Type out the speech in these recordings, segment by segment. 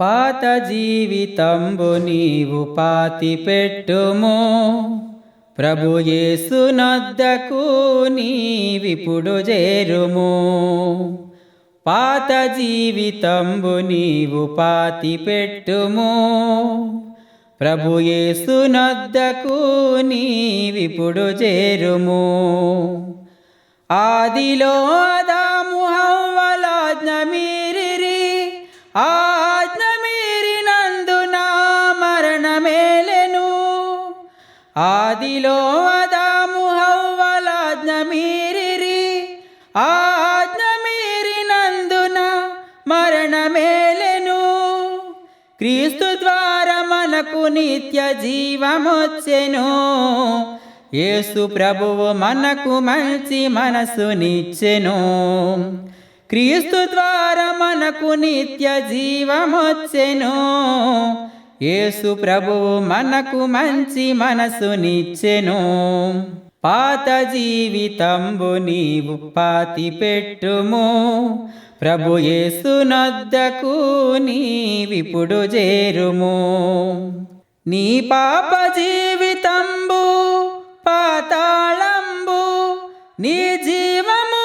పాత జీవితంబు నీవు పాతి పెట్టుము ప్రభు యేసునొద్దకు నీవిపుడు చేరుము. పాత జీవితంబు నీవు పాతి పెట్టుము ప్రభు యేసునొద్దకు నీవిపుడు చేరుము. ఆదిలో ఆదిలో ఆదాము హవ్వలాజ్ఞ మీరిరి ఆజ్ఞ మీరినందున మరణమేలెను. క్రీస్తు ద్వారా మనకు నిత్య జీవమొచ్చెను. యేసు ప్రభువు మనకు మంచి మనసునిచ్చెను. క్రీస్తు ద్వారా మనకు నిత్య జీవమొచ్చెను. యేసు ప్రభువు మనకు మంచి మనసునిచ్చెను. పాత జీవితంబు నీవు పాతి పెట్టుము ప్రభు యేసునొద్దకు నీవిప్పుడు చేరుము. నీ పాప జీవితంబు పాతాళంబు నీ జీవము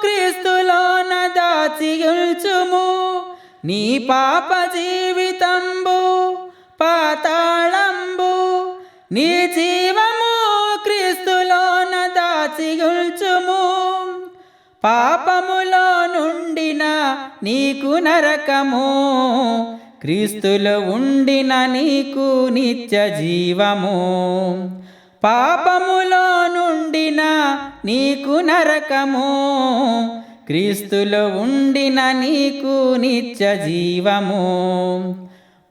క్రీస్తులోన దాచియుల్చుము. నీ పాప జీవితంబు నీ జీవము క్రీస్తులోన దాచిగుల్చుము పాపములో నుండిన నీకు నరకము. క్రీస్తులో ఉండిన నీకు నిత్య జీవము. పాపములో నుండిన నీకు నరకము. క్రీస్తులో ఉండిన నీకు నిత్య జీవము.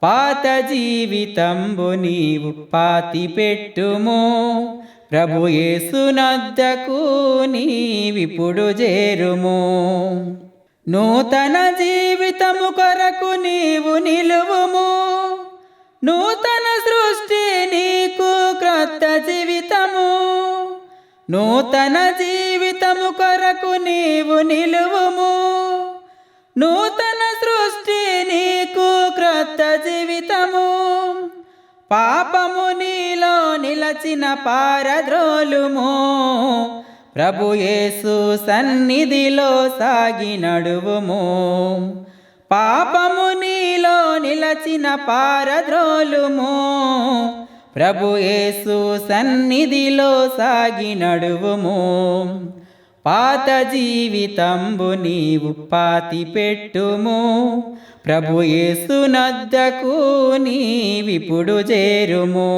పాత జీవితంబు నీవు పాతి పెట్టుము ప్రభు యేసునద్దకు నీవిప్పుడు చేరుము. నూతన జీవితము కొరకు నీవు నిలువుము. నూతన సృష్టి నీకు క్రొత్త జీవితము. నూతన జీవితము కొరకు నీవు నిలువుము. నూతన సృష్టి పాపము నీలో నిలచిన పారద్రోలుము. ప్రభు యేసు సన్నిధిలో సాగి నడువుము. పాపము నీలో నిలచిన పారద్రోలుము. ప్రభు యేసు సన్నిధిలో సాగి నడువుము. పాత జీవితంబు నీవు పాతి పెట్టుము ప్రభు యేసునద్దకు నీవిప్పుడు చేరుము.